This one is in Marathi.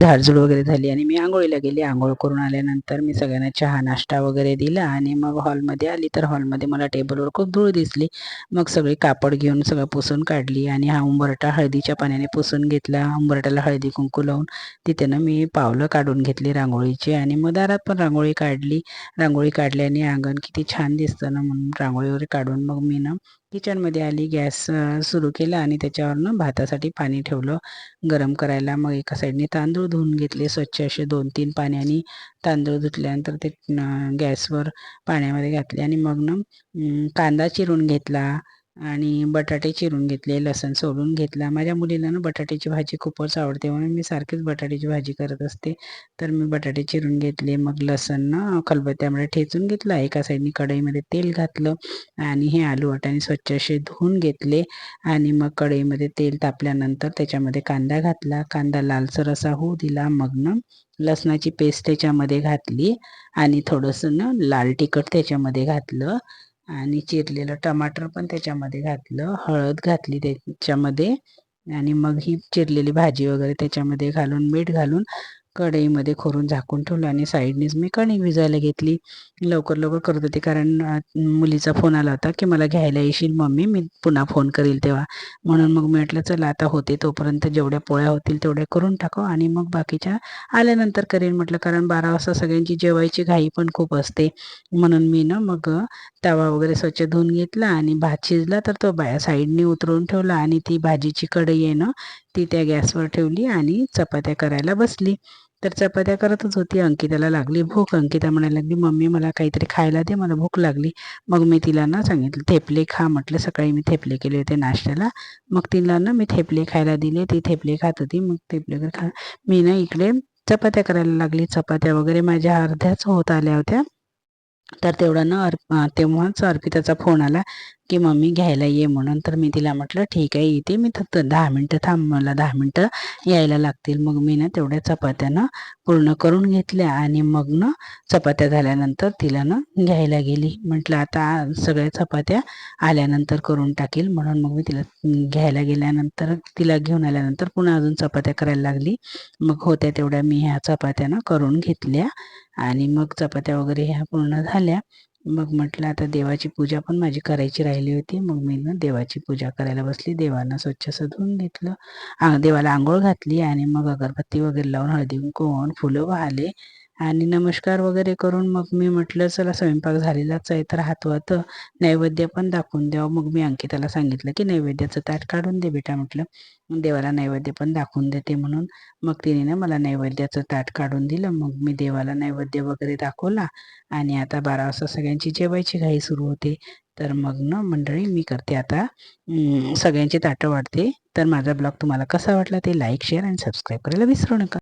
झाडझूड वगैरे झाली आणि मी आंघोळीला गेली. आंघोळ करून आल्यानंतर मी सगळ्यांना चहा नाश्ता वगैरे दिला आणि मग हॉलमध्ये आली. तर हॉलमध्ये मला टेबलवर खूप धूळ दिसली. मग सगळी कापड घेऊन सगळं पुसून काढली आणि हा उंबरटा हळदीच्या पाण्याने पुसून घेतला. उंबरट्याला हळदी कुंकू लावून तिथे ना मी पावलं काढून घेतली रांगोळीची आणि मग दारात पण रांगोळी काढली. रांगोळी काढल्याने अंगण किती छान दिसतं ना म्हणून रांगोळी वगैरे काढून मग मी ना किचनमध्ये आली गॅस सुरू केला आणि त्याच्यावरनं भातासाठी पाणी ठेवलं. गरम करायला मग एका साईडने तांदूळ धुवून घेतले. स्वच्छ असे दोन तीन पाण्याने तांदूळ धुतल्यानंतर ते गॅसवर पाण्यामध्ये घातले आणि मग ना कांदा चिरून घेतला. आणि बटाटे चिरून घेतले लसण सोलून घेतला. माझ्या मुलीला ना बटाट्याची भाजी खूपच आवडते. म्हणून मी सारखीच बटाट्याची भाजी करत असते. तर मी बटाटे चिरून घेतले. मग लसण ना खलबत्त्यामध्ये ठेचून घेतला. एका साईडने कढईमध्ये तेल घातलं आणि हे आलू वाटाणे स्वच्छ असे धुवून घेतले. आणि मग कढईमध्ये तेल तापल्यानंतर त्याच्यामध्ये कांदा घातला. कांदा लालसर असा होऊ दिला. मग ना लसणाची पेस्ट त्याच्यामध्ये घातली. आणि थोडंसं ना लाल तिखट त्याच्यामध्ये घातलं. आणि चिरलेलं टमाटर पण त्याच्यामध्ये घातलं. हळद घातली त्याच्यामध्ये आणि मग ही चिरलेली भाजी वगैरे त्याच्यामध्ये घालून मीठ घालून कढईमध्ये खोरून झाकून ठेवलं आणि साईडनेच मी कणिक भिजायला घेतली. लवकर लवकर करत होते कारण मुलीचा फोन आला होता की मला घ्यायला येशील मम्मी मी पुन्हा फोन करील तेव्हा. म्हणून मग मी म्हटलं चला आता होते तोपर्यंत जेवढ्या पोळ्या होतील तेवढ्या करून टाकू आणि मग बाकीच्या आल्यानंतर करेन म्हटलं. कारण बारा वाजता सगळ्यांची जेवायची घाई पण खूप असते. म्हणून मी ना मग तवा वगैरे स्वच्छ धुवून घेतला आणि भात शिजला तर तो बाया साईडने उतरून ठेवला आणि ती भाजीची कढई आहे ना ती त्या गॅसवर ठेवली आणि चपात्या करायला बसली. तर चपात्या करतच होती. अंकिताला लागली भूक. अंकिता म्हणायला लागली मम्मी मला काहीतरी खायला दे. मला भूक लागली. मग मी तिला ना सांगितलं थेपले खा. म्हटलं सकाळी मी थेपले केले होते नाश्त्याला. मग तिला ना मी थेपले खायला दिले. ती थेपले खात होती. मग थेपले वगैरे खा. मी ना इकडे चपात्या करायला लागली. चपात्या वगैरे माझ्या अर्ध्याच होत आल्या होत्या. तर तेवढा ना अर्प तेव्हाच अर्पिताचा फोन आला. की मम्मी घ्यायला ये म्हणून. तर मी तिला म्हटलं ठीक आहे येते मी. तर दहा मिनटं थांब मला दहा मिनटं यायला लागतील. मग मी ना तेवढ्या चपात्या ना पूर्ण करून घेतल्या आणि मग ना चपात्या झाल्यानंतर तिला ना घ्यायला गेली. म्हटलं आता सगळ्या चपात्या आल्यानंतर करून टाकेल. म्हणून मग मी तिला घ्यायला गेल्यानंतर तिला घेऊन आल्यानंतर पुन्हा अजून चपात्या करायला लागली. मग होत्या तेवढ्या मी ह्या चपात्या ना करून घेतल्या आणि मग चपात्या वगैरे ह्या पूर्ण झाल्या. मग म्हटलं आता देवाची पूजा पण माझी करायची राहिली होती. मग मी ना देवाची पूजा करायला बसली. देवांना स्वच्छ सधून घेतलं. देवाला आंघोळ घातली आणि मग अगरबत्ती वगैरे लावून हळदी कुंकू फुलं वाहले. आणि नमस्कार वगैरे करून मग मी म्हटलं चला स्वयंपाक झालेलाच आहे तर हातवात नैवेद्य पण दाखवून द्यावं. मग मी अंकिताला सांगितलं की नैवेद्याचं ताट काढून दे बेटा म्हटलं. देवाला नैवेद्य पण दाखवून देते म्हणून. मग तिने ना मला नैवेद्याचं ताट काढून दिलं. मग मी देवाला नैवेद्य वगैरे दाखवला आणि आता बारा वाजता सगळ्यांची जेवायची घाई सुरू होते. तर मग ना मंडळी मी करते आता सगळ्यांची ताटं वाढते. तर माझा ब्लॉग तुम्हाला कसा वाटला ते लाईक शेअर आणि सबस्क्राईब करायला विसरू नका.